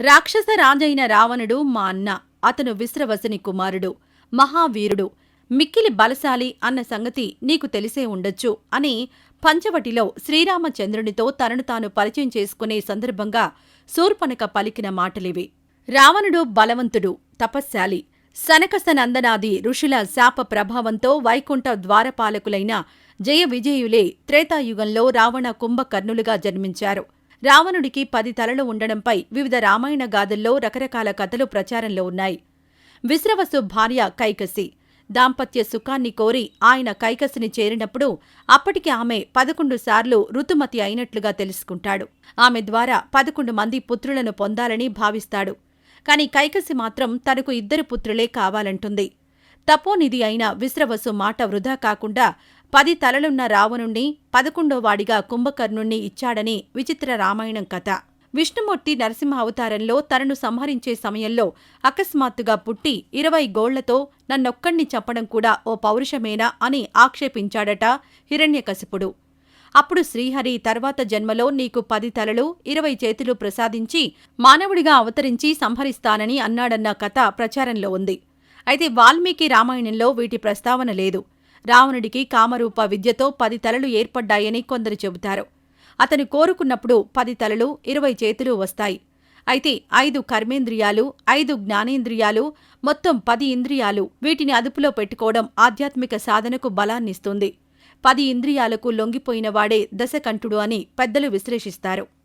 రాక్షస రాజైన రావణుడు మా అన్న అతను విశ్రవసుని కుమారుడు మహావీరుడు. మిక్కిలి బలశాలి అన్న సంగతి నీకు తెలిసే ఉండొచ్చు అని పంచవటిలో శ్రీరామచంద్రునితో తనను తాను పరిచయం చేసుకునే సందర్భంగా శూర్పణక పలికిన మాటలివి. రావణుడు బలవంతుడు తపశ్శాలి. సనకసనందనాది ఋషుల శాప ప్రభావంతో వైకుంఠ ద్వారపాలకులైన జయ విజయులే త్రేతాయుగంలో రావణ కుంభకర్ణులుగా జన్మించారు. రావణుడికి పది తలలు ఉండడంపై వివిధ రామాయణ గాథల్లో రకరకాల కథలు ప్రచారంలో ఉన్నాయి. విశ్రవసు భార్య కైకసి. దాంపత్య సుఖాన్ని కోరి ఆయన కైకసిని చేరినప్పుడు అప్పటికి ఆమె పదకొండు సార్లు ఋతుమతి అయినట్లుగా తెలుసుకుంటాడు. ఆమె ద్వారా పదకొండు మంది పుత్రులను పొందాలని భావిస్తాడు. కాని కైకసి మాత్రం తనకు ఇద్దరు పుత్రులే కావాలంటుంది. తపోనిధి అయిన విశ్రవసు మాట వృధా కాకుండా పది తలలున్న రావణుణ్ణి పదకొండో వాడిగా కుంభకర్ణుణ్ణి ఇచ్చాడని విచిత్ర రామాయణం కథ. విష్ణుమూర్తి నరసింహ అవతారంలో తనను సంహరించే సమయంలో అకస్మాత్తుగా పుట్టి ఇరవై గోళ్ళతో నన్నొక్కణ్ణి చంపడం కూడా ఓ పౌరుషమేనా అని ఆక్షేపించాడట హిరణ్యకశిపుడు. అప్పుడు శ్రీహరి తర్వాత జన్మలో నీకు పది తలలు ఇరవై చేతులు ప్రసాదించి మానవుడిగా అవతరించి సంహరిస్తానని అన్నాడన్న కథ ప్రచారంలో ఉంది. అయితే వాల్మీకి రామాయణంలో వీటి ప్రస్తావన లేదు. రావణుడికి కామరూప విద్యతో పది తలలు ఏర్పడ్డాయని కొందరు చెబుతారు. అతను కోరుకున్నప్పుడు పది తలలు ఇరవై చేతులు వస్తాయి. అయితే ఐదు కర్మేంద్రియాలు ఐదు జ్ఞానేంద్రియాలు మొత్తం పది ఇంద్రియాలు వీటిని అదుపులో పెట్టుకోవడం ఆధ్యాత్మిక సాధనకు బలాన్నిస్తుంది. పది ఇంద్రియాలకు లొంగిపోయినవాడే దశకంఠుడు అని పెద్దలు విశ్లేషిస్తారు.